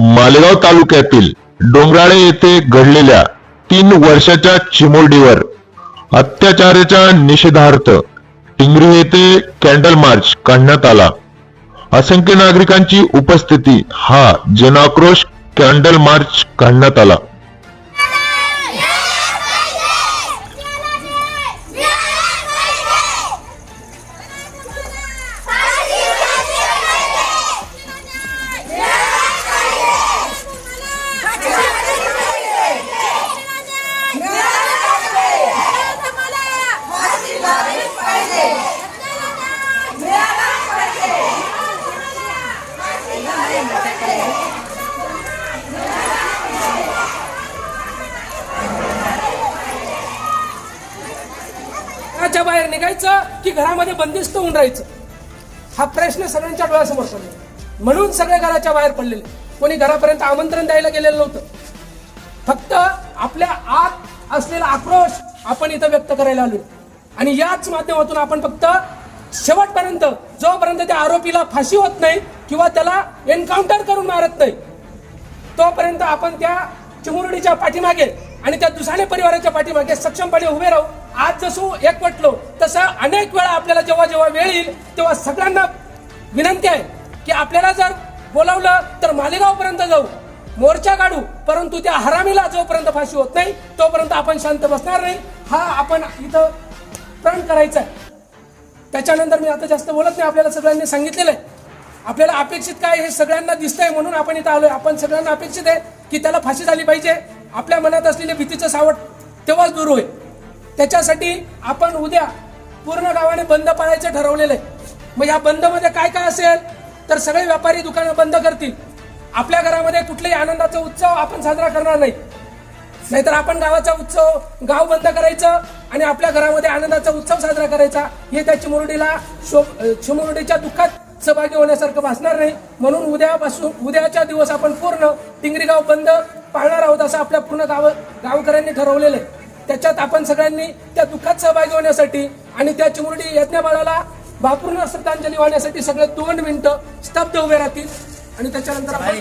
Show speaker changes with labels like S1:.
S1: मालेगाव तालुक्यातील डोंगराळे येथे घडलेल्या तीन वर्षाच्या चिमुरडीवर अत्याचाराच्या निषेधार्थ टिंगरी येथे कॅन्डल मार्च काढण्यात आला. असंख्य नागरिकांची उपस्थिती हा जनाक्रोश कॅन्डल मार्च काढण्यात आला.
S2: घराच्या बाहेर निघायचं की घरामध्ये बंदिस्त होऊन राहायचं? हा प्रश्न सगळ्यांच्या डोळ्यासमोर पडला म्हणून सगळे घराच्या बाहेर पडलेले कोणी घरापर्यंत आमंत्रण द्यायला गेलेलं नव्हतं. फक्त आपल्या आत असलेला आक्रोश आपण इथं व्यक्त करायला आलो आणि याच माध्यमातून आपण फक्त शेवटपर्यंत जोपर्यंत त्या आरोपीला फाशी होत नाही किंवा त्याला एन्काउंटर करून मारत नाही तोपर्यंत आपण त्या चिमुरडीच्या पाठीमागे आणि त्या दुसाने परिवाराच्या पाठीमागे सक्षमपणे उभे राहू. आज जसं एकवटलो तसं अनेक वेळा आपल्याला जेव्हा जेव्हा वेळ येईल तेव्हा सगळ्यांना विनंती आहे की आपल्याला जर बोलावलं तर मालेगाव पर्यंत जाऊ मोर्चा काढू परंतु त्या हरामीला जोपर्यंत फाशी होत नाही तोपर्यंत आपण शांत बसणार नाही. हा आपण इथं प्रण करायचा आहे त्याच्यानंतर मी आता जास्त बोलत नाही आपल्याला सगळ्यांनी सांगितलेलं आहे. आपल्याला अपेक्षित काय हे सगळ्यांना दिसतंय म्हणून आपण इथं आलोय. आपण सगळ्यांना अपेक्षित आहे की त्याला फाशी झाली पाहिजे. आपल्या मनात असलेले भीतीचं सावट तेव्हाच दूर होईल. त्याच्यासाठी आपण उद्या पूर्ण गावाने बंद पाळायचं ठरवलेलं आहे. मग या बंदमध्ये काय काय असेल तर सगळे व्यापारी दुकानं बंद करतील. आपल्या घरामध्ये कुठलाही आनंदाचा उत्सव आपण साजरा करणार नाही. नाहीतर आपण गावाचा उत्सव गाव बंद करायचं आणि आपल्या घरामध्ये आनंदाचा उत्सव साजरा करायचा हे त्या चिमुरडीला शो चिमुरडीच्या दुःखात सहभागी होण्यासारखं भासणार नाही. म्हणून उद्यापासून उद्याच्या दिवस आपण पूर्ण टिंगरी गाव बंद पाळणार आहोत असं आपल्या पूर्ण गाव गावकऱ्यांनी ठरवलेलं आहे. त्याच्यात आपण सगळ्यांनी त्या दुःखात सहभागी होण्यासाठी आणि त्या चिमुरडी यज्ञबाळाला भापूर्ण श्रद्धांजली वाहण्यासाठी सगळे दोन मिनिटं स्तब्ध उभे राहतील. आणि त्याच्यानंतर आपण